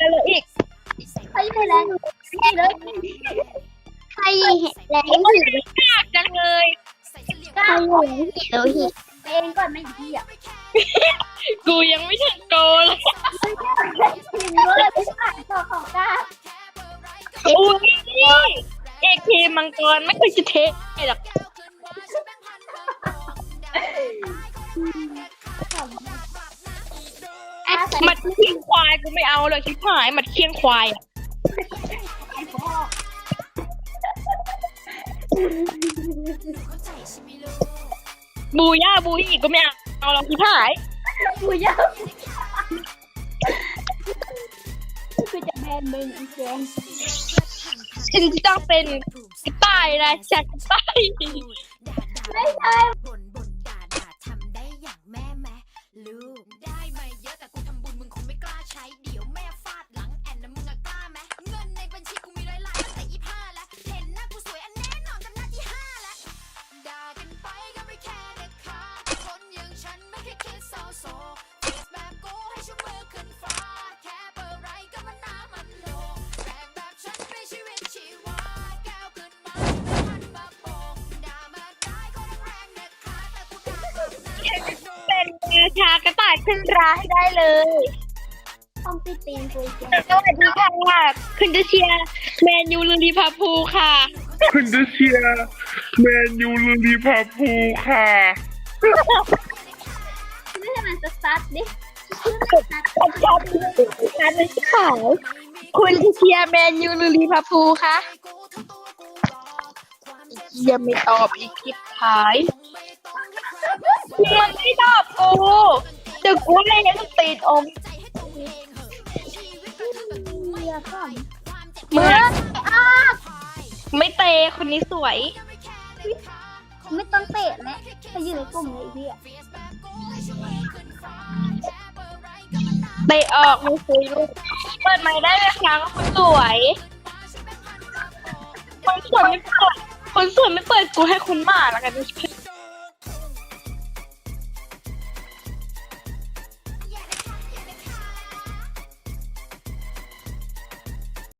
จะเหลืออีกใครอยู่แรงเลยใครเห็นแรงโอ้หิยยากจังเลยใครอยู่แรงหิโลหิเองก่อนไม่ดีอะกูยังไม่ถึงโกเลยทีมด้วยที่ผ่านต่อของกาอุ้ยเอกทีมังกรไม่เคยจะเทหรอก หมัดเคียงควายกูไม่เอาเลยชิบหายหมัดเคียงควายอะบูย่าบูอีกก็ไม่เอาเอาเราชิบหายกูยาวคือจะแบนมึงอีแจงฉันจะต้องเป็นกระต่ายนะจากกระต่าย ไม่ใช่ ขึ้นร้ายได้เลยห้องตีตีนกูแจงสวัสดีค่ะคุณจะเชียร์แมนยูลือลีพาพูลค่ะ คุณจะเชียร์แมนยูลูลีพาพูลค่ะไม่ใช่มันจะซัดดิขอบคุณค่ะในขาวคุณจะเชียร์แมนยูลือลีพาพูลค่ะยังไม่ตอบอีกคลิปท้าย เดี๋ยวกูเลยยังติดอมเรือก่อนเมื่อไม่เตะคนนี้สวย ไม่ต้องเตะแล้วไปอยู่ในกลุ่มเลยพี่อะเตะออกไม่คุยลูกเปิดไม้ได้ไหมคะคนสวยคนสวยไม่เปิดคนสวยไม่เปิดกูให้คนหมาแล้วกัน